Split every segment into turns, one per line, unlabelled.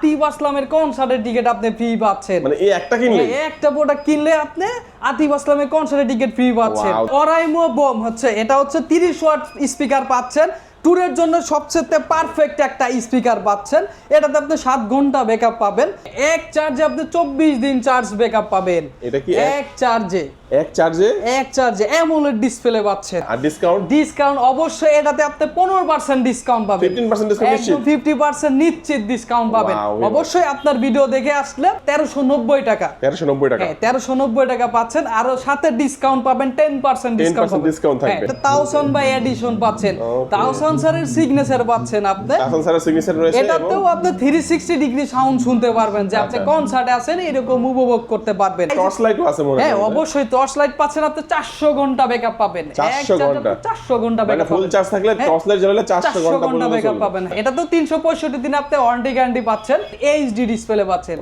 আতিফ আসলামের কনসার্টের টিকিট আপনি ফ্রি পাচ্ছেন।
মানে এই একটা কিনলে
এই একটা প্রোডাক্ট কিনলে আপনি আতিফ আসলামের কনসার্টের টিকিট ফ্রি পাচ্ছেন. অরাইমো বম হচ্ছে এটা হচ্ছে 30 ওয়াট স্পিকার পাচ্ছেন। ট্যুরের জন্য সবচেয়ে পারফেক্ট একটা স্পিকার পাচ্ছেন। এটাতে আপনি সাত ঘণ্টা ব্যাকআপ পাবেন। এক চার্জে আপনি চব্বিশ দিন চার্জ ব্যাকআপ পাবেন।
এটা কি এক?
চার্জে
এক চার্জে
এক চার্জে অ্যামোলেড ডিসপ্লে পাচ্ছেন।
আর ডিসকাউন্ট
ডিসকাউন্ট অবশ্যই এটাতে আপনি 15% ডিসকাউন্ট পাবেন।
15% ডিসকাউন্ট নিশ্চিত?
50% নিশ্চিত ডিসকাউন্ট পাবেন। অবশ্যই আপনার ভিডিও দেখে আসলে 1390 টাকা।
1390 টাকা।
হ্যাঁ 1390 টাকা পাচ্ছেন। আর সাথে ডিসকাউন্ট পাবেন 10% ডিসকাউন্ট
10% ডিসকাউন্ট থাকবে।
1000 বাই এডিশন পাচ্ছেন।
1000
হাসান স্যারের সিগনেচার পাচ্ছেন আপনি।
হাসান স্যারের সিগনেচার রয়েছে
আপনি 360 ডিগ্রি সাউন্ড শুনতে পারবেন যে আপনি
আচ্ছা।
আছেন এরকম উপভোগ করতে পারবেন।
টর্চ আছে মনে
হ্যাঁ অবশ্যই টর্চ লাইট পাচ্ছেন আপনি 400 ঘণ্টা ব্যাকআপ পাবেন।
400
ঘণ্টা। 400
ঘণ্টা
ব্যাকআপ
ফুল চার্জ থাকলে টর্চ লাইট
400
ঘণ্টা
ব্যাকআপ পাবেন। এটা তো 365 দিন আপনি ওয়ারেন্টি গ্যারান্টি পাচ্ছেন এইচডি ডিসপ্লে পাচ্ছেন।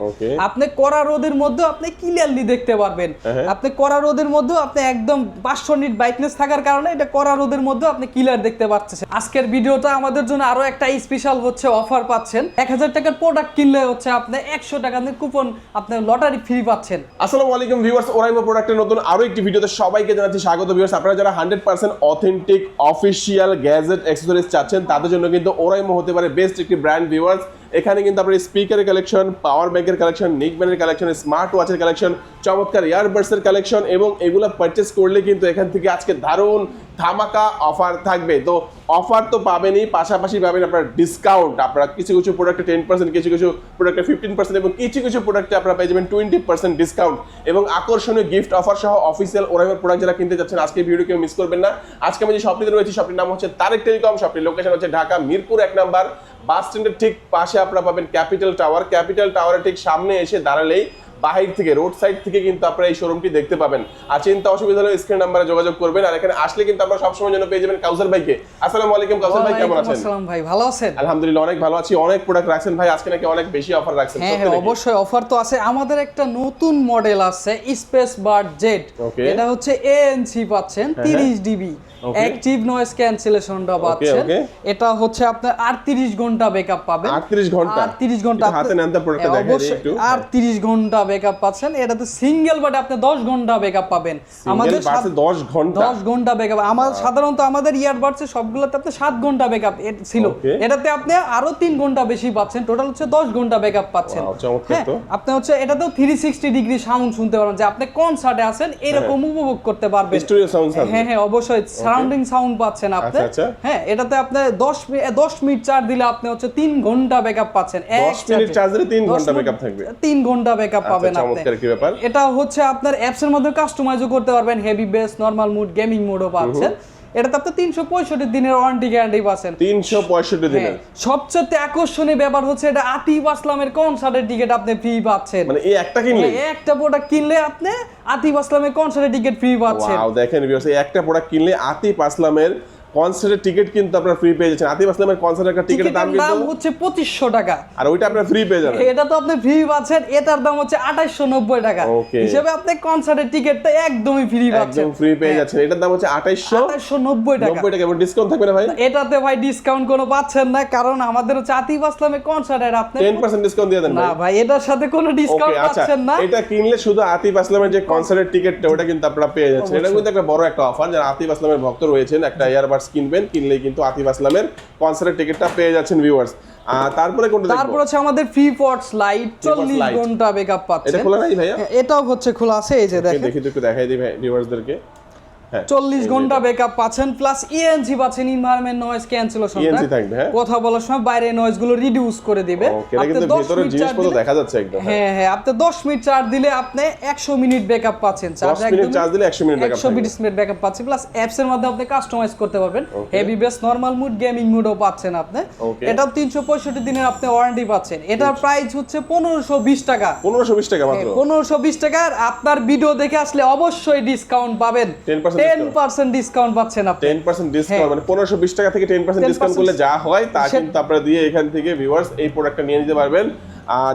আপনি কড়া রোদের মধ্যে আপনি ক্লিয়ারলি দেখতে পারবেন।
হ্যাঁ, হ্যাঁ।
আপনি কড়া রোদের মধ্যে আপনি একদম 500 নিট ব্রাইটনেস থাকার কারণে এটা কড়া রোদের মধ্যে আপনি ক্লিয়ার দেখতে পাচ্ছেন আজকে আজকের ভিডিওটা আমাদের জন্য আরও একটা স্পেশাল হচ্ছে অফার পাচ্ছেন। এক হাজার টাকার প্রোডাক্ট কিনলে হচ্ছে আপনি একশো টাকার কুপন আপনার লটারি ফ্রি পাচ্ছেন।
আসসালামু আলাইকুম ভিউয়ার্স ওরাইমো প্রোডাক্টের নতুন আরও একটি ভিডিওতে সবাইকে জানাচ্ছি স্বাগত ভিউয়ার্স আপনারা যারা hundred percent authentic official gadget accessories চাচ্ছেন, তাদের জন্য কিন্তু ওরাইমো হতে পারে বেস্ট একটি ব্র্যান্ড ভিউয়ার্স এখানে কিন্তু আপনার স্পিকারের কালেকশন পাওয়ার ব্যাংকের কালেকশন নিকব্যানের কালেকশন স্মার্ট ওয়াচের কালেকশন চমৎকার ইয়ারবাডসের কালেকশন এবং এগুলো পারচেস করলে কিন্তু এখান থেকে আজকে দারুণ ধামাকা অফার থাকবে। তো অফার তো পাবেনই, পাশাপাশি পাবেন আপনার ডিসকাউন্ট আপনারা কিছু কিছু প্রোডাক্টে টেন পার্সেন্ট কিছু কিছু প্রোডাক্টে ফিফটিন পার্সেন্ট এবং কিছু কিছু প্রোডাক্টে আপনারা পেয়ে যাবেন টোয়েন্টি পার্সেন্ট ডিসকাউন্ট এবং আকর্ষণীয় গিফট অফার সহ অফিসিয়াল ওরাইমের প্রোডাক্ট যারা কিনতে যাচ্ছেন, আজকে ভিডিও কেউ মিস করবেন না। আজকে আমি যে শপটিতে রয়েছি শপটির নাম হচ্ছে তারেক টেলিকম শপটির লোকেশন হচ্ছে ঢাকা, মিরপুর এক নাম্বার বাস স্ট্যান্ডের ঠিক পাশে আপনারা পাবেন ক্যাপিটাল টাওয়ার। ক্যাপিটাল টাওয়ারের ঠিক সামনে এসে দাঁড়ালেই বাহির থেকে রোড সাইড থেকে কিন্তু আপনারা এই শোরুমটি দেখতে পাবেন। আর চিন্তা অসুবিধা হলে স্ক্রিন নাম্বারে যোগাযোগ করবেন। আর এখানে আসলে কিন্তু আপনারা সবসময় জন্য পেয়ে যাবেন কাউসার ভাইকে। আসসালামু আলাইকুম কাউসার ভাই কেমন আছেন?
আসসালাম ভাই ভালো আছেন?
আলহামদুলিল্লাহ অনেক ভালো আছি। অনেক প্রোডাক্ট রাখছেন ভাই আজকে নাকি অনেক বেশি অফার রাখছেন
হ্যাঁ হ্যাঁ অবশ্যই অফার তো আছে। আমাদের একটা নতুন মডেল আছে স্পেস বার্ড জেড
হ্যাঁ,
এটা হচ্ছে এএনসি পাচ্ছেন 30 ডিবি।
Okay.
অ্যাক্টিভ নয়েজ ক্যান্সেলেশনটা পাচ্ছেন. এটা হচ্ছে আপনার 38 ঘণ্টা ব্যাকআপ পাবেন।
38 ঘণ্টা।
38
ঘণ্টা হাতে নেন তো প্রোডাক্টটা
হ্যাঁ, অবশ্যই
একটু।
38 ঘণ্টা ব্যাকআপ পাচ্ছেন। এটাতে সিঙ্গেল বাটে আপনি 10 ঘণ্টা ব্যাকআপ পাবেন।
আমাদের 10 ঘণ্টা।
10 ঘণ্টা ব্যাকআপ। আমার সাধারণত আমাদের ইয়ারবাডসে সবগুলোতে আপনি 7 ঘণ্টা ব্যাকআপ ছিল। এটাতে আপনি আরও 3 ঘণ্টা বেশি পাচ্ছেন। টোটাল হচ্ছে 10 ঘণ্টা ব্যাকআপ পাচ্ছেন। হ্যাঁ। আপনি হচ্ছে এটাতেও 360 ডিগ্রি সাউন্ড শুনতে পারবেন যে আপনি কনসার্টে আছেন এরকম উপভোগ করতে পারবেন।
স্টুডিও সাউন্ড
হ্যাঁ হ্যাঁ অবশ্যই সারাউন্ডিং সাউন্ড পাচ্ছেন আপনি।
আচ্ছা, আচ্ছা।
হ্যাঁ এটাতে আপনি 10 মি- 10 মিনিট চার্জ দিলে আপনি হচ্ছে 3 ঘণ্টা ব্যাকআপ পাচ্ছেন।
10 মিনিট চার্জ দিলে 3 ঘণ্টা ব্যাকআপ থাকবে।
3 ঘণ্টা ব্যাকআপ
আচ্ছা,
পাবেন আপনি।
চমৎকার কি ব্যাপার।
এটা হচ্ছে আপনার অ্যাপস এর মধ্যে কাস্টমাইজও করতে পারবেন। Heavy bass normal mood gaming মোডও পাচ্ছেন। এটাতে আপনি 365 দিনের ওয়ারেন্টি গ্যারান্টি পাচ্ছেন।
365 দিনের
হ্যাঁ, সবচেয়ে আকর্ষণীয় ব্যাপার হচ্ছে এটা আতিফ আসলামের কনসার্টের টিকিট আপনি ফ্রি পাচ্ছেন।
মানে এই একটা কিনলে
এই একটা প্রোডাক্ট কিনলে আপনি আতিফ আসলামের কনসার্টের টিকিট ফ্রি পাচ্ছেন।
ওয়াও দেখেন একটা প্রোডাক্ট কিনলে আতিফ আসলামের কনসার্টের টিকিট কিন্তু আপনারা ফ্রি পেয়ে যাচ্ছেন। আতিফ আসলামের কনসার্টের একটা টিকিটের দাম
টিকিটের দাম হচ্ছে পঁচিশশো টাকা।
আর ওইটা আপনারা ফ্রি পেয়ে যাবেন।
এটা তো আপনি ফ্রি পাচ্ছেন এটার দাম হচ্ছে আঠাশশো নব্বই টাকা।
Okay.
হিসেবে আপনি কনসার্টের টিকিটটা একদমই ফ্রি পাচ্ছেন।
একদম ফ্রি পেয়ে যাচ্ছেন। এটার দাম হচ্ছে 2800
আঠাশশো নব্বই টাকা।
90 টাকা। এবং ডিসকাউন্ট থাকবে না ভাই?
এটাতে ভাই ডিসকাউন্ট কোনো পাচ্ছেন না কারণ আমাদের হচ্ছে আতিফ আসলামের কনসার্টের আপনি
10% ডিসকাউন্ট দিয়ে দেন
না
ভাই।
ভাই এটার সাথে কোনো ডিসকাউন্ট
আচ্ছা।
পাচ্ছেন না।
এটা কিনলে শুধু আতিফ আসলামের যে কনসার্টের টিকিটটা ওটা কিন্তু আপনারা পেয়ে যাচ্ছেন। এটা কিন্তু একটা বড় একটা অফার যারা আতিফ আসলামের ভক্ত রয়েছেন একটা ইয়ারবাডস কিনবেন কিনলে কিন্তু আতিফ আসলামের কনসার্টের টিকিটটা পেয়ে যাচ্ছেন ভিউয়ার্স তারপরে কোনটা
তারপর
আছে
হচ্ছে আমাদের ফ্রি পটস লাইট চল্লিশ
Lite।
ঘণ্টা ব্যাকআপ
এটা খোলা নাই ভাইয়া?
এটাও হচ্ছে খোলা আছে এই যে দেখেন।
দেখি একটু দেখাই দিই ভাই ভিউয়ার্সদেরকে
চল্লিশ ঘণ্টা ব্যাকআপ পাচ্ছেন প্লাস ইএনজি পাচ্ছেন ইনভায়রনমেন্ট নয়েজ ক্যান্সেলেশন
থাকবে, হ্যাঁ?
কথা বলার সময় বাইরে নয়েজগুলো রিডিউস করে দিবে।
এটা
আপনি 10 মিনিট
জিনিসপত্র দেখা যাচ্ছে একদম
হ্যাঁ। হ্যাঁ আপনি 10 মিনিট চার্জ দিলে আপনি 100 মিনিট ব্যাকআপ পাচ্ছেন।
10 মিনিট চার্জ দিলে 100 মিনিট ব্যাকআপ
120 মিনিট ব্যাকআপ পাচ্ছেন প্লাস অ্যাপস এর মধ্যে আপনি কাস্টমাইজ করতে পারবেন. Heavy bass normal mood gaming মুডও পাচ্ছেন আপনি. এটাও 365 দিনের আপনি ওয়ারেন্টি পাচ্ছেন। এটার প্রাইস হচ্ছে 1520 টাকা।
1520 টাকা মাত্র।
পনেরোশো বিশ টাকার আপনার ভিডিও দেখে আসলে অবশ্যই ডিসকাউন্ট পাবেন।
10%
টেন পার্সেন্ট ডিসকাউন্ট পাচ্ছেন আপনি।
10% ডিসকাউন্ট
হ্যাঁ।
মানে 1520 টাকা থেকে 10% ডিসকাউন্ট করলে যা হয় তা কিন্তু আপনারা দিয়ে এখান থেকে ভিউয়ার্স এই প্রোডাক্টটা নিয়ে নিতে পারবেন।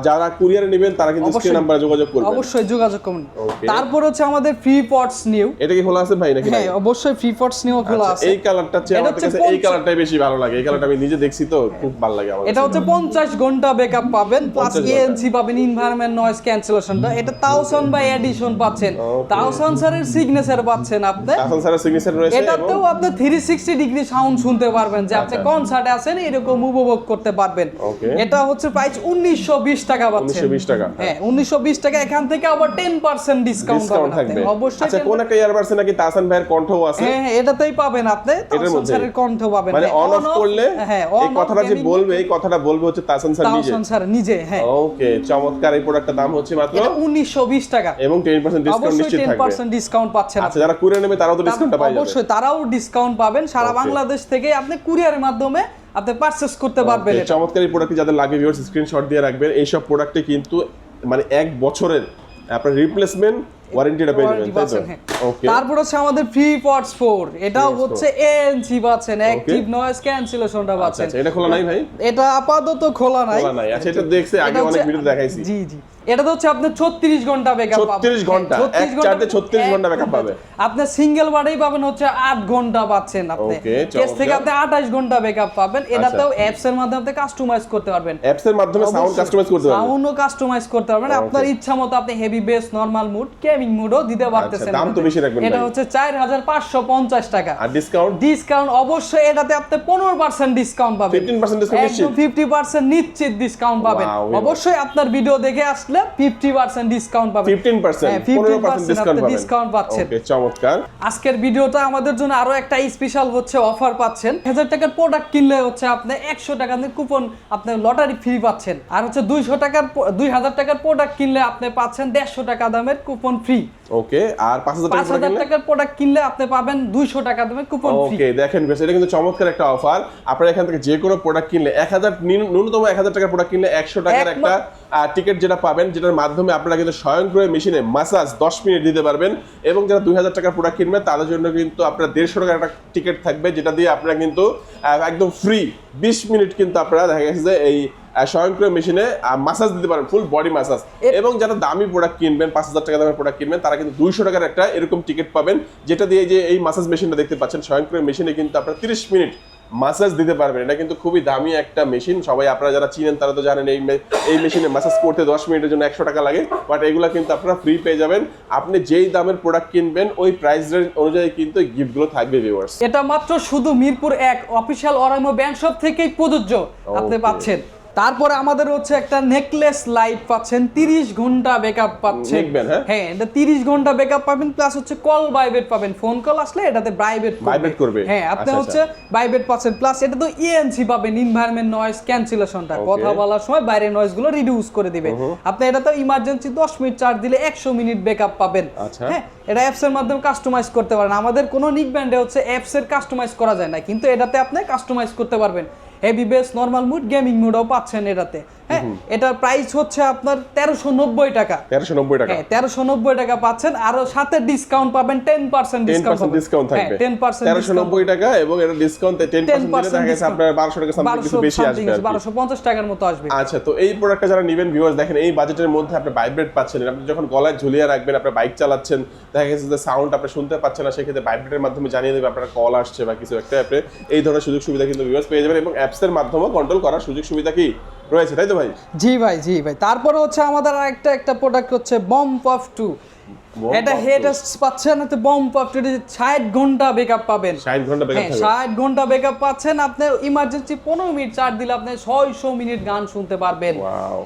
যারা কুরিয়ারে নেবেন তারা কিন্তু স্ক্রিন নাম্বারে যোগাযোগ করবেন।
অবশ্যই যোগাযোগ করুন। তারপর হচ্ছে আমাদের ফ্রি পটস নিউ
এটা কি খোলা আছে ভাই নাকি
হ্যাঁ অবশ্যই ফ্রি পটস নিউ খোলা
আচ্ছা,
আছে।
এই কালারটা চেয়ে আমার কাছে এই কালারটাই বেশি ভালো লাগে। এই কালারটা আমি নিজে দেখছি তো খুব ভালো লাগে আমার
এটা হচ্ছে পঞ্চাশ ঘণ্টা ব্যাকআপ পাবেন প্লাস
50
এএনসি পাবেন ইনভায়রনমেন্ট নয়েজ ক্যান্সেলেশনটা এটা তাওসন বাই এডিশন পাচ্ছেন।
Okay.
তাওসন স্যারের সিগনেচার পাচ্ছেন আপনি।
হাসান স্যারের সিগনেচার রয়েছে
এটাতেও আপনি থ্রি সিক্সটি ডিগ্রি সাউন্ড শুনতে পারবেন যে আপনি
আচ্ছা।
কনসার্টে আছেন এরকম উপভোগ করতে পারবেন। এটা হচ্ছে প্রাইস উনিশশো টাকা পাচ্ছেন।
1920 টাকা।
হ্যাঁ। বিশ টাকা এখান থেকে আবার টেন পার্সেন্ট ডিসকাউন্ট
ডিসকাউন্ট থাকবে।
অবশ্যই
আচ্ছা কোন একটা ইয়ারবাডসে নাকি তাসান ভাইয়ের কণ্ঠও আছে?
হ্যাঁ হ্যাঁ এটাতেই পাবেন আপনি। স্যারের কণ্ঠ পাবেন।
মানে
হ্যাঁ,
অন অফ করলে
হ্যাঁ
এই কথাটা যে বলবে এই কথাটা বলবে হচ্ছে তাসান স্যার নিজে।
স্যার নিজে হ্যাঁ।
ওকে চমৎকার এই প্রোডাক্টটার দাম হচ্ছে মাত্র
এটা উনিশশো বিশ টাকা।
এবং 10% ডিসকাউন্ট
অবশ্যই
নিশ্চিত থাকবে।
পার্সেন্ট ডিসকাউন্ট পাচ্ছেন
আচ্ছা যারা কুরিয়ার নেবে তারাও তো ডিসকাউন্টটা পাই যাবে।
অবশ্যই তারাও ডিসকাউন্ট পাবেন। সারা বাংলাদেশ থেকে আপনি কুরিয়ারের মাধ্যমে আপনি পারচেস করতে পারবেন।
চমৎকার এই প্রোডাক্টটি যাদের লাগে ভিউয়ার্স স্ক্রিনশট দিয়ে রাখবেন এই সব প্রোডাক্টে কিন্তু মানে এক বছরের আপনার রিপ্লেসমেন্ট ওয়ারেন্টিটা পেয়ে যাবেন তাই তো?
হ্যাঁ।
ওকে
তারপর হচ্ছে আমাদের ফ্রি পটস ফোর এটাও হচ্ছে এএনসি পাচ্ছেন অ্যাক্টিভ নয়েজ ক্যান্সেলেশনটা
আচ্ছা
পাচ্ছেন।
আচ্ছা এটা খোলা নাই ভাই?
এটা আপাতত খোলা নাই।
খোলা নাই। আচ্ছা এটা দেখছে আগে অনেক ভিডিও দেখাইছি।
জি জি। এটা তো হচ্ছে আপনার 36 ঘণ্টা ব্যাকআপ
36 ঘণ্টা, এক চার্জে 36 ঘণ্টা backup পাবে।
আপনি সিঙ্গেল বারেই পাবেন হচ্ছে 8 ঘণ্টা পাচ্ছেন আপনি। কেস থেকে আপনি 28 ঘণ্টা ব্যাকআপ পাবেন।
আচ্ছা।
এটাতেও অ্যাপস এর মাধ্যমে আপনি কাস্টমাইজ করতে পারবেন।
অ্যাপস এর মাধ্যমে সাউন্ড কাস্টমাইজ করতে পারবেন।
সাউন্ডও কাস্টমাইজ করতে পারবেন। আপনার ইচ্ছা মতো আপনি heavy bass normal mood gaming মুডও দিতে পারতেছেন
দাম তো বেশি রাখবেন
এটা হচ্ছে 4550 টাকা।
আর ডিসকাউন্ট
ডিসকাউন্ট অবশ্যই এটাতে আপনি 15% ডিসকাউন্ট পাবেন।
15% discount নিশ্চিত?
50% নিশ্চিত ডিসকাউন্ট পাবেন। অবশ্যই আপনার ভিডিও দেখে আসলে 50% ডিসকাউন্ট পাবেন।
15%
হ্যাঁ,
15% ডিসকাউন্ট
ডিসকাউন্ট পাচ্ছেন।
ওকে চমৎকার।
আজকের ভিডিওটা আমাদের জন্য আরও একটা স্পেশাল হচ্ছে অফার পাচ্ছেন। হাজার টাকার প্রোডাক্ট কিনলে হচ্ছে আপনি একশো টাকার কুপন আপনি লটারি ফ্রি পাচ্ছেন। আর হচ্ছে দুইশো টাকার দুই হাজার টাকার প্রোডাক্ট কিনলে আপনি পাচ্ছেন দেড়শো টাকা দামের কুপন ফ্রি
ওকে আর 5000
পাঁচ
টাকা
হাজার
কিনলে?
টাকার প্রোডাক্ট কিনলে আপনি পাবেন দুইশো টাকা দামের কুপন ফ্রি
ওকে দেখেন বেশ এটা কিন্তু চমৎকার একটা অফার আপনারা এখান থেকে যে কোনো প্রোডাক্ট কিনলে এক হাজার ন্যূনতম এক হাজার টাকার প্রোডাক্ট কিনলে একশো টাকার একটা টিকিট যেটা পাবেন যেটার মাধ্যমে আপনারা কিন্তু স্বয়ংক্রিয় মেশিনে মাসাজ দশ মিনিট দিতে পারবেন। এবং যারা দুই হাজার টাকার প্রোডাক্ট কিনবেন তাদের জন্য কিন্তু আপনার দেড়শো টাকার একটা টিকিট থাকবে যেটা দিয়ে আপনারা কিন্তু একদম ফ্রি বিশ মিনিট কিন্তু আপনারা দেখা গেছে যে এই স্বয়ংক্রিয় মেশিনে মাসাজ দিতে পারেন ফুল বডি মাসাজ এবং যারা দামি প্রোডাক্ট কিনবেন পাঁচ হাজার টাকা দামের প্রোডাক্ট কিনবেন তারা কিন্তু দুইশো টাকার একটা এরকম টিকিট পাবেন যেটা দিয়ে যে এই মাসাজ মেশিনটা দেখতে পাচ্ছেন স্বয়ংক্রিয় মেশিনে কিন্তু আপনার তিরিশ মিনিট মাসাজ দিতে পারবেন। এটা কিন্তু খুবই দামি একটা মেশিন সবাই আপনারা যারা চিনেন তারা তো জানেন এই এই মেশিনে মাসাজ করতে দশ মিনিটের জন্য একশো টাকা লাগে বাট এগুলো কিন্তু আপনারা ফ্রি পেয়ে যাবেন। আপনি যেই দামের প্রোডাক্ট কিনবেন ওই প্রাইস রেঞ্জ অনুযায়ী কিন্তু গিফটগুলো থাকবে ভিউয়ার্স
এটা মাত্র শুধু মিরপুর এক অফিসিয়াল অরাইমো ব্যাংক শপ থেকেই প্রযোজ্য। আপনি পাচ্ছেন। তারপরে আমাদের হচ্ছে একটা নেকলেস লাইট পাচ্ছেন 30 ঘণ্টা ব্যাকআপ পাচ্ছেন।
হ্যাঁ?
হ্যাঁ এটা 30 ঘণ্টা ব্যাকআপ পাবেন প্লাস হচ্ছে কল ভাইব্রেট পাবেন। ফোন কল আসলে এটাতে ভাইব্রেট
Vibrate করবে?
হ্যাঁ আপনি
আচ্ছা,
হচ্ছে ভাইব্রেট পাচ্ছেন প্লাস এটা তো ইএনসি পাবেন ইনভায়রনমেন্ট নয়েজ ক্যান্সেলেশনটা কথা বলার সময় বাইরের নয়েজগুলো রিডিউস করে দিবে। আপনি এটাতে ইমার্জেন্সি 10 মিনিট চার্জ দিলে 100 মিনিট ব্যাকআপ পাবেন।
আচ্ছা।
হ্যাঁ এটা অ্যাপস এর মাধ্যমে কাস্টমাইজ করতে পারেন। আমাদের কোনো নিক ব্যান্ডে হচ্ছে অ্যাপস এর কাস্টমাইজ করা যায় না কিন্তু এটাতে আপনি কাস্টমাইজ করতে পারবেন। Heavy bass normal mood gaming মুডও পাচ্ছেন এটাতে। হ্যাঁ এটার প্রাইস হচ্ছে আপনার তেরোশো নব্বই টাকা।
তেরোশো নব্বই টাকা।
হ্যাঁ তেরোশো নব্বই টাকা পাচ্ছেন আরও সাথে ডিসকাউন্ট পাবেন টেন পার্সেন্ট ডিসকাউন্ট
থাকবে।
টেন পার্সেন্ট
তেরোশো নব্বই টাকা এবং এটা ডিসকাউন্ট টেন পার্সেন্ট আপনার বারোশো টাকা কিছু বেশি আসবে
বারোশো পঞ্চাশ টাকার মতো আসবে।
আচ্ছা তো এই প্রোডাক্টটা যারা নেবেন ভিউয়ার্স দেখেন এই বাজেটের মধ্যে আপনি ভাইব্রেট পাচ্ছেন। আপনি যখন গলায় ঝুলিয়ে রাখবেন আপনার বাইক চালাচ্ছেন দেখা গেছে যে সাউন্ড আপনি শুনতে পাচ্ছেন না সেক্ষেত্রে ভাইব্রেটের মাধ্যমে জানিয়ে দেবে আপনার কল আসছে বা কিছু একটা। আপনি এই ধরনের সুযোগ সুবিধা কিন্তু ভিউয়ার্স পেয়ে যাবেন এবং অ্যাপসের মাধ্যমে কন্ট্রোল করার সুযোগ সুবিধা কি? রয়েছে তাই তো ভাই?
জি ভাই জি ভাই। তারপরে হচ্ছে আমাদের আরেকটা একটা প্রোডাক্ট হচ্ছে বম পফ টু এটা
Puff
হেড
2
পাচ্ছেন এতে বম পফ টু ষাট ঘণ্টা ব্যাকআপ পাবেন।
ষাট ঘণ্টা ব্যাকআপ
হ্যাঁ
থাকবে।
ষাট ঘণ্টা ব্যাকআপ পাচ্ছেন আপনি ইমার্জেন্সি পনেরো মিনিট চার্জ দিলে আপনি ছয়শো মিনিট গান শুনতে পারবেন.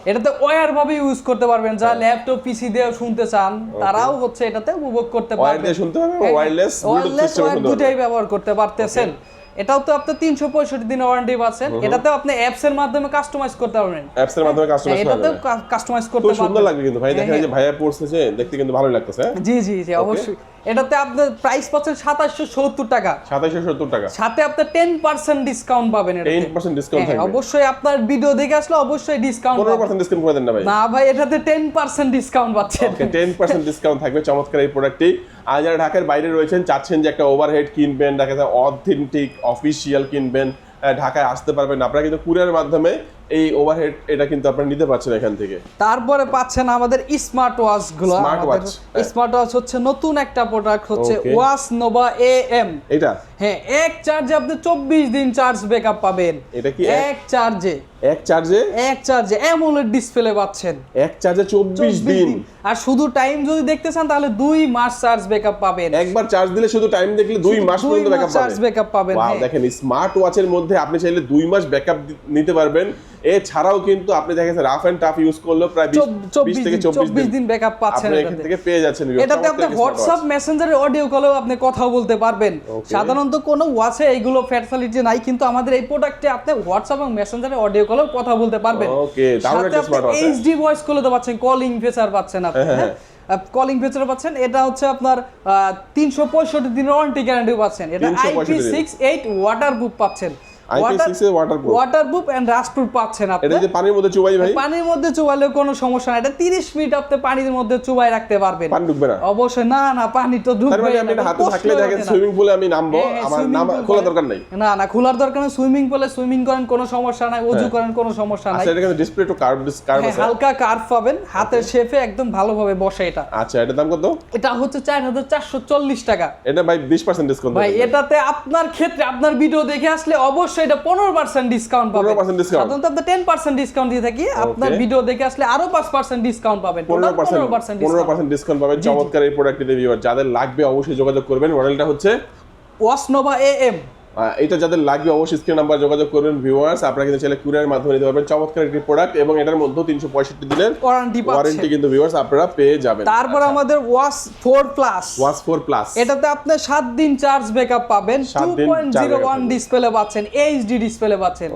এটাতে ওয়ার ভাবে ইউজ করতে পারবেন যা ল্যাপটপ পিসি দিয়ে শুনতে চান তারাও হচ্ছে এটাতে উপভোগ করতে পারবেন।
শুনতে পারবেন,
wire
শুনতে
দুটাই ব্যবহার করতে পারতেছেন। এটাও তো আপনি তিনশো পঁয়ষট্টি দিন ওয়ারেন্টি পাচ্ছেন এটাতেও আপনি অ্যাপস এর মাধ্যমে কাস্টমাইজ করতে পারবেন।
অ্যাপসের মাধ্যমে কাস্টমাইজ
হ্যাঁ,
করা
এটাতেও কাস্টমাইজ
খুব
করতে
সুন্দর লাগবে কিন্তু। ভাই দেখেন এই যে ভাইয়া পড়ছে দেখতে কিন্তু ভালো লাগতেছে। হ্যাঁ
জি জি জি অবশ্যই। এটাতে আপনার প্রাইস পাচ্ছেন সাতাশশো সত্তর টাকা।
সাতাইশশো সত্তর টাকা।
সাথে আপনার টেন পার্সেন্ট ডিসকাউন্ট পাবেন এটাতে।
10% discount
হ্যাঁ,
থাকবে।
অবশ্যই আপনার ভিডিও দেখে আসলে অবশ্যই ডিসকাউন্ট
পনেরো পার্সেন্ট ডিসকাউন্ট করে দেন না ভাই।
না ভাই এটাতে টেন পার্সেন্ট ডিসকাউন্ট পাচ্ছেন
ওকে টেন পার্সেন্ট ডিসকাউন্ট থাকবে। চমৎকার এই প্রোডাক্টটি আর যারা ঢাকার বাইরে রয়েছেন চাচ্ছেন যে একটা ওভারহেড কিনবেন দেখা যায় অথেন্টিক অফিসিয়াল কিনবেন ঢাকায় আসতে পারবেন। আপনারা কিন্তু কুরিয়ারের মাধ্যমে এই ওভারহেড এটা কিন্তু আপনারা নিতে পারছেন এখান থেকে।
তারপরে পাচ্ছেন আমাদের স্মার্ট
ওয়াচগুলো। স্মার্ট হ্যাঁ।
স্মার্ট ওয়াচ হচ্ছে নতুন একটা প্রোডাক্ট হচ্ছে. ওয়াচ নোভা এ এম
এটা
হ্যাঁ এক চার্জে আপনি চব্বিশ দিন চার্জ ব্যাকআপ পাবেন।
এটা কি এক?
চার্জে
এক চার্জে
এক চার্জে অ্যামোলেড ডিসপ্লে পাচ্ছেন।
এক চার্জে
24
দিন।
আর শুধু টাইম যদি দেখতে চান তাহলে মাস চার্জ ব্যাকআপ পাবেন।
একবার চার্জ দিলে শুধু টাইম দেখলে মাস পর্যন্ত ব্যাকআপ
charge backup পাবেন, হ্যাঁ।
দেখেন স্মার্ট ওয়াচের মধ্যে আপনি চাইলে মাস ব্যাকআপ নিতে পারবেন। এছাড়াও কিন্তু আপনি দেখেন রাফ এন্ড টাফ ইউজ করলেও প্রায় বিশ- বিশ
চব্বিশ
থেকে
দিন
চব্বিশ
চব্বিশ
দিন
দিন ব্যাকআপ পাচ্ছেন
আপনি এখান থেকে পেয়ে যাচ্ছেন
এটাতে আপনি হোয়াটসঅ্যাপ মেসেঞ্জারে অডিও কলেও আপনি কথা বলতে পারবেন। সাধারণত কোনো ওয়াচে এইগুলো ফ্যাসিলিটি নাই কিন্তু আমাদের এই প্রোডাক্টে আপনি হোয়াটসঅ্যাপ এবং মেসেঞ্জারে অডিও কলেও কথা বলতে পারবেন।
ওকে হ্যাঁ।
এইচডি ভয়েস কলতে পাচ্ছেন কলিং ফিচার পাচ্ছেন আপনি হ্যাঁ কলিং ফিচার পাচ্ছেন এটা হচ্ছে আপনার তিনশো পঁয়ষট্টি দিনের ওয়ারেন্টি গ্যারান্টি পাচ্ছেন। এটা IP six eight waterproof পাচ্ছেন।
IP6 এ waterproof।
ওয়াটার এন্ড রাস্ট পাচ্ছেন আপনি।
এটা যদি পানির মধ্যে চুবাই ভাই?
পানির মধ্যে চুবাইলেও কোনো সমস্যা নাই। এটা 30 মিনিট আপনি পানির মধ্যে চুবাই রাখতে পারবেন।
পানি ঢুকবে না।
অবশ্যই। না না পানি তো ঢুকবে
আমি হাতে থাকলে দেখেন সুইমিং পুলে আমি নামবো। আমার নাম খোলা দরকার নাই।
না না খোলার দরকার নেই। সুইমিং পুলে সুইমিং করেন কোনো সমস্যা নাই অজু। করেন কোনো সমস্যা নাই।
আচ্ছা এটা কিন্তু ডিসপ্লে একটু কার্ভ কার্ভ আছে।
হালকা কার্ভ পাবেন। হাতের শেপে একদম ভালোভাবে বসে এটা।
আচ্ছা এটার দাম কত?
এটা হচ্ছে চার হাজার চারশো চল্লিশ টাকা।
এটা ভাই বিশ পার্সেন্ট ডিসকাউন্ট
ভাই এটাতে আপনার ক্ষেত্রে আপনার ভিডিও দেখে আসলে অবশ্যই এটা পনেরো পার্সেন্ট ডিসকাউন্ট পাবেন।
15% discount?
সাধারণত আমরা টেন পার্সেন্ট ডিসকাউন্ট দিয়ে থাকি। আপনার ভিডিও দেখে আসলে আরও পাঁচ পার্সেন্ট ডিসকাউন্ট পাবেন।
পনেরো পার্সেন্ট
পনেরো পার্সেন্ট
ডিসকাউন্ট পাবেন। চমৎকার এই প্রোডাক্টটি যাদের লাগবে অবশ্যই যোগাযোগ করবেন। মডেলটা হচ্ছে
ওয়াসনোভা এ এম
এটা যাদের লাগবে অবশ্যই স্ক্রিন নাম্বার যোগাযোগ করবেন ভিউয়ার্স আপনারা কিন্তু চাইলে কুরিয়ারের মাধ্যমে নিতে পারবেন। চমৎকার একটি প্রোডাক্ট এবং এটার মধ্যে তিনশো পঁয়ষট্টি দিনের
ওয়ারেন্টি
ওয়ারেন্টি কিন্তু ভিউয়ার্স আপনারা পেয়ে যাবেন।
তারপর আমাদের watch four plus
watch four plus
এটাতে আপনি সাত দিন চার্জ ব্যাকআপ পাবেন। টু পয়েন্ট জিরো ওয়ান
পাবেন।
ডিসপ্লে পাচ্ছেন এইচডি ডিসপ্লে পাচ্ছেন।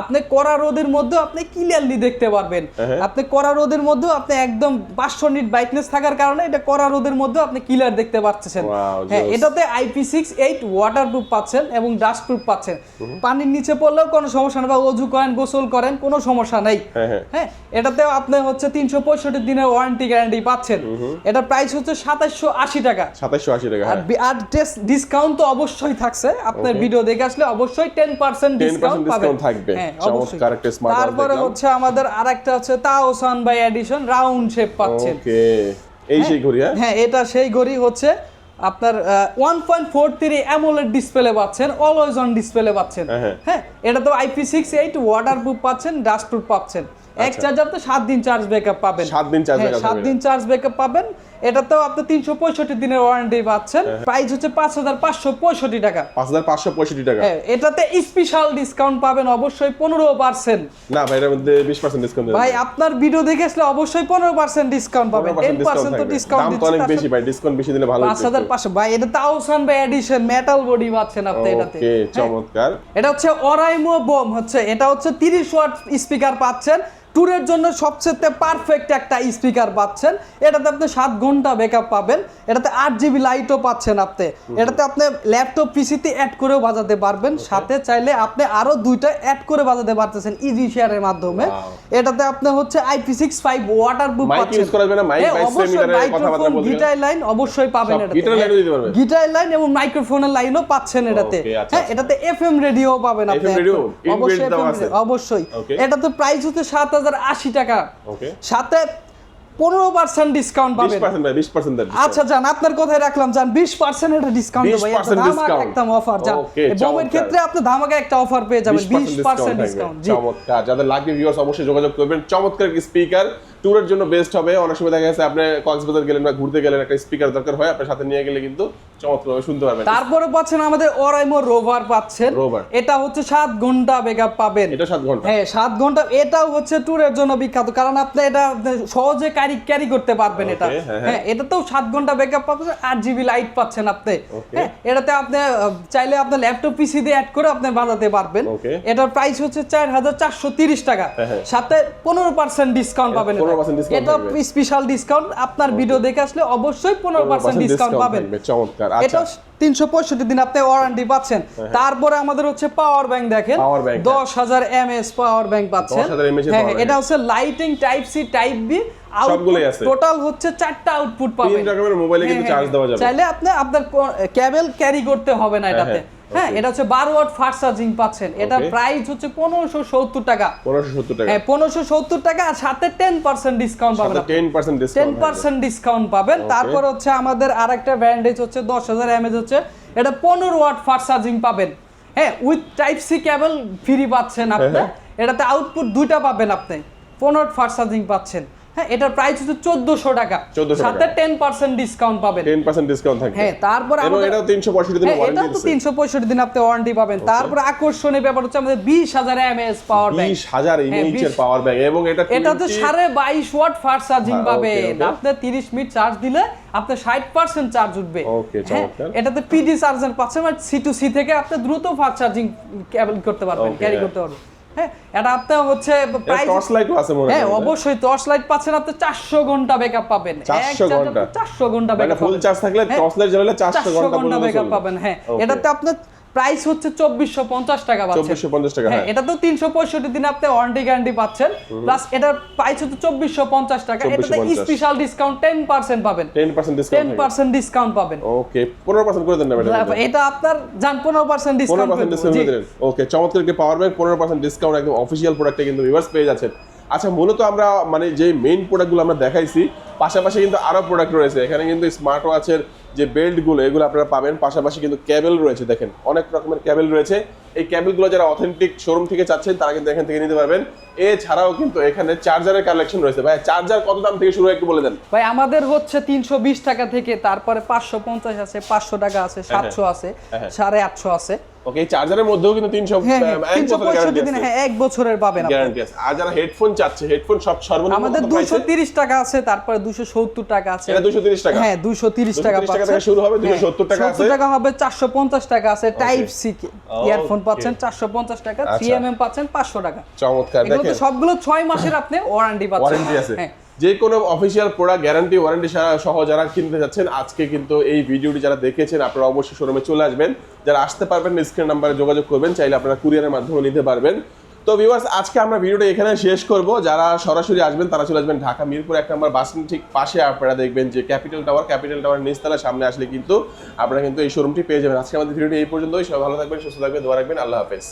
আপনি কড়া রোদের মধ্যে আপনি ক্লিয়ারলি দেখতে পারবেন।
হ্যাঁ।
আপনি কড়া রোদের মধ্যে আপনি একদম পাঁচশো নিট ব্রাইটনেস থাকার কারণে এটা কড়া রোদের মধ্যে আপনি ক্লিয়ার দেখতে পাচ্ছেন হ্যাঁ। এটাতে IP six eight waterproof পাচ্ছেন এবং ডাস্ট প্রুফ পাচ্ছেন পানির নিচে পড়লেও কোনো সমস্যা নেই বা অজু করেন গোসল করেন কোনো সমস্যা নেই।
হ্যাঁ হ্যাঁ।
হ্যাঁ এটাতেও আপনি হচ্ছে তিনশো পঁয়ষট্টি দিনের ওয়ারেন্টি গ্যারান্টি পাচ্ছেন। এটা প্রাইস হচ্ছে সাতাশশো আশি টাকা।
সাতাশশো আশি টাকা
আর
হ্যাঁ
ডিসকাউন্ট তো অবশ্যই থাকছে। আপনার ভিডিও দেখে আসলে অবশ্যই টেন পার্সেন্ট
10%
ডিসকাউন্ট পাবেন।
থাকবে।
হ্যাঁ
একটা
তারপরে হচ্ছে আমাদের আরেকটা হচ্ছে তাওসান বাই এডিশন রাউন্ড শেপ পাচ্ছেন।
এই সেই ঘড়ি হ্যাঁ
এটা সেই ঘড়ি হচ্ছে আপনার one point four three AMOLED display পাচ্ছেন অলওয়েজ অন ডিসপ্লে পাচ্ছেন।
হ্যাঁ, হ্যাঁ।
হ্যাঁ এটা তো IP six eight waterproof পাচ্ছেন ডাস্ট প্রুফ পাচ্ছেন। এক
চার্জার
চার্জ আপনি সাত দিন চার্জ ব্যাকআপ পাবেন।
সাত দিন চার্জ
হ্যাঁ, সাত দিন চার্জ ব্যাকআপ পাবেন। এটাতেও আপনি তিনশো পঁয়ষট্টি দিনের ওয়ারেন্টি পাচ্ছেন।
হ্যাঁ,
প্রাইস হচ্ছে পাঁচ হাজার পাঁচশো পঁয়ষট্টি টাকা।
পাঁচ হাজার পাঁচশো পঁয়ষট্টি টাকা।
হ্যাঁ এটাতে স্পেশাল ডিসকাউন্ট পাবেন অবশ্যই পনেরো পার্সেন্ট
না ভাই এটার মধ্যে বিশ পার্সেন্ট ডিসকাউন্ট
ভাই আপনার ভিডিও দেখে আসলে অবশ্যই পনেরো পার্সেন্ট ডিসকাউন্ট পাবেন। টেন পার্সেন্ট তো ডিসকাউন্ট
দাম তো অনেক বেশি ভাই ডিসকাউন্ট বেশি দিলে ভালো
পাঁচ হাজার পাঁচশো ভাই এটা তাওসান বাই এডিশন মেটাল বডি পাচ্ছেন আপনি এটাতে। হ্যাঁ।
চমৎকার।
এটা হচ্ছে অরাইমো বোম হচ্ছে এটা হচ্ছে তিরিশ ওয়াট স্পিকার পাচ্ছেন। ট্যুরের জন্য সবচেয়ে পারফেক্ট একটা স্পিকার পাচ্ছেন। এটাতে আপনি সাত ঘণ্টা ব্যাকআপ পাবেন। এটাতে আট জিবি লাইটও পাচ্ছেন আপনি। এটাতে আপনি ল্যাপটপ পিসিতে অ্যাড করেও বাজাতে পারবেন। সাথে চাইলে আপনি আরও দুইটা অ্যাড করে বাজাতে পারতেছেন ইজি শেয়ারের মাধ্যমে। এটাতে আপনি হচ্ছে IP six five waterproof পাচ্ছেন।
use করা যাবে না? Mic
হ্যাঁ,
by
অবশ্যই
সেমিটারে কথাবার্তা বলতে গেলে?
গিটার লাইন অবশ্যই পাবেন এটাতে? গিটার লাইন এবং মাইক্রোফোনের লাইনও পাচ্ছেন এটাতে।
আচ্ছা,
হ্যাঁ
আচ্ছা।
এটাতে এফএম রেডিও পাবেন আপনি। অবশ্যই অবশ্যই।
Okay.
এটা তো প্রাইস হচ্ছে সাত হাজার আশি টাকা। সাথে পনেরো পার্সেন্ট ডিসকাউন্ট পাবেন।
বিশ পার্সেন্ট
আচ্ছা যান আপনার কথাই রাখলাম যান বিশ পার্সেন্ট একটা ডিসকাউন্ট
20%
ভাই
discount।
একটা অফার যান বোমের ক্ষেত্রে আপনি ধামাকা একটা অফার পেয়ে যাবেন বিশ পার্সেন্ট ডিসকাউন্ট
চমৎকার। যাদের লাগবে ভিউয়ার্স অবশ্যই যোগাযোগ করবেন। চমৎকার স্পিকার ট্যুরের জন্য বেস্ট হবে। অনেক সময় দেখা গেছে আপনি কক্সবাজার গেলেন বা ঘুরতে গেলেন একটা স্পিকার দরকার হয় আপনার সাথে নিয়ে গেলে কিন্তু চমৎকারভাবে শুনতে পারবেন।
তারপরে পাচ্ছেন আমাদের অরাইমো রোভার পাচ্ছেন।
Rover।
এটা হচ্ছে সাত ঘণ্টা ব্যাকআপ পাবেন।
এটা সাত ঘণ্টা।
হ্যাঁ সাত ঘণ্টা। এটাও হচ্ছে ট্যুরের জন্য বিখ্যাত। কারণ আপনি এটা সহজে ক্যারি ক্যারি করতে পারবেন এটা।
হ্যাঁ, হ্যাঁ।
হ্যাঁ এটাতেও সাত ঘণ্টা ব্যাকআপ পাচ্ছেন আট জিবি লাইট পাচ্ছেন আপনি। হ্যাঁ এটাতে আপনি চাইলে আপনার ল্যাপটপ পিসি দিয়ে অ্যাড করে আপনি বাজাতে পারবেন। এটার প্রাইস হচ্ছে চার হাজার চারশো তিরিশ টাকা।
হ্যাঁ, হ্যাঁ।
সাথে পনেরো পার্সেন্ট ডিসকাউন্ট পাবেন
15% discount
এটা স্পেশাল ডিসকাউন্ট আপনার ভিডিও দেখে আসলে অবশ্যই পনেরো পার্সেন্ট ডিসকাউন্ট পাবেন।
চমৎকার। আচ্ছা।
এটা তিনশো পঁয়ষট্টি দিন আপনি ওয়ারেন্টি পাচ্ছেন। তারপরে আমাদের হচ্ছে পাওয়ার ব্যাংক দেখেন।
Power bank, হ্যাঁ।
দশ হাজার এমএস পাওয়ার ব্যাংক পাচ্ছেন। হ্যাঁ হ্যাঁ, এটা হচ্ছে lightning type C type B
সবগুলোই আছে।
টোটাল হচ্ছে চারটা আউটপুট পাবেন।
তিন রকমের মোবাইলে কিন্তু
হ্যাঁ,
চার্জ দেওয়া যাবে।
চাইলে আপনি আপনার ক্যাবেল ক্যারি করতে হবে না এটাতে।
হ্যাঁ।
হ্যাঁ এটা হচ্ছে বারো ওয়াট ফাস্ট চার্জিং পাচ্ছেন। এটা প্রাইস হচ্ছে পনেরোশো সত্তর টাকা।
পনেরোশো সত্তর টাকা।
হ্যাঁ পনেরোশো সত্তর টাকা আর সাথে টেন পার্সেন্ট ডিসকাউন্ট পাবেন।
Ten percent
ten percent discount পাবেন। তারপর হচ্ছে আমাদের আরেকটা ব্যান্ডেজ হচ্ছে দশ হাজার এমএজ হচ্ছে। এটা পনেরো ওয়াট ফাস্ট চার্জিং পাবেন। হ্যাঁ with type C cable free পাচ্ছেন আপনি।
হ্যাঁ।
এটাতে আউটপুট দুইটা পাবেন আপনি। পনেরো ওয়াট ফাস্ট চার্জিং পাচ্ছেন। হ্যাঁ এটার প্রাইস হচ্ছে চোদ্দশো টাকা। সাথে টেন পার্সেন্ট ডিসকাউন্ট পাবেন।
টেন পার্সেন্ট ডিসকাউন্ট থাকবে।
হ্যাঁ তারপর
এটাও তিনশো পঁয়ষট্টি দিনের
হ্যাঁ, এটাও তো তিনশো পঁয়ষট্টি দিন আপনি ওয়ারেন্টি পাবেন। তারপর আকর্ষণীয় ব্যাপার হচ্ছে আমাদের বিশ হাজার এমএএস পাওয়ার ব্যাংক
বিশ হাজার
20
পাওয়ার ব্যাংক এবং এটা
এটা তো সাড়ে বাইশ ওয়াট ফাস্ট চার্জিং
হ্যাঁ,
পাবে।
okay, okay.
আপনি তিরিশ মিনিট চার্জ দিলে আপনার ষাট পার্সেন্ট চার্জ উঠবে। হ্যাঁ। এটাতে পিডি চার্জার পাচ্ছেন। মানে সি টু সি থেকে আপনি দ্রুত ফাস্ট চার্জিং কেবল করতে পারবেন ক্যারি। করতে পারবেন। হ্যাঁ এটা আপনার হচ্ছে প্রাইস
টর্চ লাইট আছে মনে
হ্যাঁ
হয়?
অবশ্যই টর্চ লাইট পাচ্ছেন আপনি চারশো ঘণ্টা ব্যাকআপ পাবেন
400 ঘণ্টা?
চারশো
ঘণ্টা
ব্যাকআপ
ফুল চার্জ থাকলে। টর্চ লাইট জ্বালালে চারশো
চারশো ঘণ্টা
ঘণ্টা
ব্যাকআপ পাবেন হ্যাঁ. এটাতে আপনার প্রাইস হচ্ছে চব্বিশশো পঞ্চাশ টাকা
চব্বিশশো পঞ্চাশ টাকা
হ্যাঁ
হ্যাঁ।
এটা তো তিনশো পঁয়ষট্টি দিন আপনি ওয়ারেন্টি গ্যারান্টি পাচ্ছেন। প্লাস এটার প্রাইস হচ্ছে চব্বিশশো পঞ্চাশ টাকা। এটাতে স্পেশাল ডিসকাউন্ট টেন পার্সেন্ট পাবেন।
Ten percent
ten percent discount পাবেন।
ওকে পনেরো পার্সেন্ট করে দেন না
এটা আপনার যান পনেরো পার্সেন্ট ডিসকাউন্ট
ওকে চমৎকার পাওয়ার ব্যাংক পনেরো পার্সেন্ট ডিসকাউন্ট একদম অফিসিয়াল প্রোডাক্টে কিন্তু ভিউয়ার্স পেয়ে যাচ্ছেন। আচ্ছা মূলত আমরা মানে যে মেইন প্রোডাক্টগুলো আমরা দেখাইছি পাশাপাশি কিন্তু আরও প্রোডাক্ট রয়েছে। এখানে কিন্তু স্মার্ট ওয়াচের যে বেল্টগুলো এগুলো আপনারা পাবেন। পাশাপাশি কিন্তু ক্যাবেল রয়েছে দেখেন। অনেক রকমের ক্যাবেল রয়েছে। এই ক্যাবেলগুলো যারা অথেন্টিক শোরুম থেকে চাচ্ছেন তারা কিন্তু এখান থেকে নিতে পারবেন। এছাড়াও কিন্তু এখানে চার্জারের কালেকশন রয়েছে। ভাই চার্জার কত দাম থেকে শুরু একটু বলে দেন?
ভাই আমাদের হচ্ছে তিনশো বিশ টাকা থেকে তারপরে পাঁচশো পঞ্চাশ আছে পাঁচশো টাকা আছে সাতশো আছে
হ্যাঁ।
সাড়ে আটশো আছে।
ওকে এই চার্জারের মধ্যেও কিন্তু তিনশো
হ্যাঁ হ্যাঁ
এক বছরের
দিন হ্যাঁ এক বছরের পাবেন
গ্যারান্টি আছে। আর যারা হেডফোন চাচ্ছে হেডফোন সব সর্বনিম্ন
আমাদের দুশো? তিরিশ টাকা আছে তারপরে দুশো সত্তর টাকা আছে।
এটা 230 টাকা?
হ্যাঁ দুশো তিরিশ টাকা
230 টাকা। থেকে শুরু হবে,
হ্যাঁ,
270 টাকা আছে।
70 টাকা হবে চারশো পঞ্চাশ টাকা আছে টাইপ সি ইয়ারফোন পাচ্ছেন চারশো পঞ্চাশ টাকা পাচ্ছেন পাঁচশো টাকা।
চমৎকার দেখেন।
সবগুলো ছয় মাসের আপনি ওয়ারেন্টি পাচ্ছেন।
ওয়ারেন্টি আছে। যে কোনো অফিসিয়াল প্রোডাক্ট গ্যারান্টি ওয়ারেন্টি সহ যারা কিনতে যাচ্ছেন আজকে কিন্তু এই ভিডিওটি যারা দেখেছেন আপনারা অবশ্যই শোরুমে চলে আসবেন। যারা আসতে পারবেন স্ক্রিন নাম্বারে যোগাযোগ করবেন চাইলে আপনারা কুরিয়ারের মাধ্যমে নিতে পারবেন। তো ভিউয়ার্স আজকে আমরা ভিডিওটা এখানে শেষ করব। যারা সরাসরি আসবেন, তারা চলে আসবেন ঢাকা মিরপুর এক নম্বর বাস ঠিক পাশে আপনারা দেখবেন যে ক্যাপিটাল টাওয়ার ক্যাপিটাল টাওয়ার নিচতলা সামনে আসলে কিন্তু আপনারা কিন্তু এই শোরুমটি পেয়ে যাবেন। আজকে আমাদের ভিডিওটি এই পর্যন্তই। সবাই ভালো থাকবেন, সুস্থ থাকবেন, দোয়া রাখবেন। আল্লাহ হাফেজ।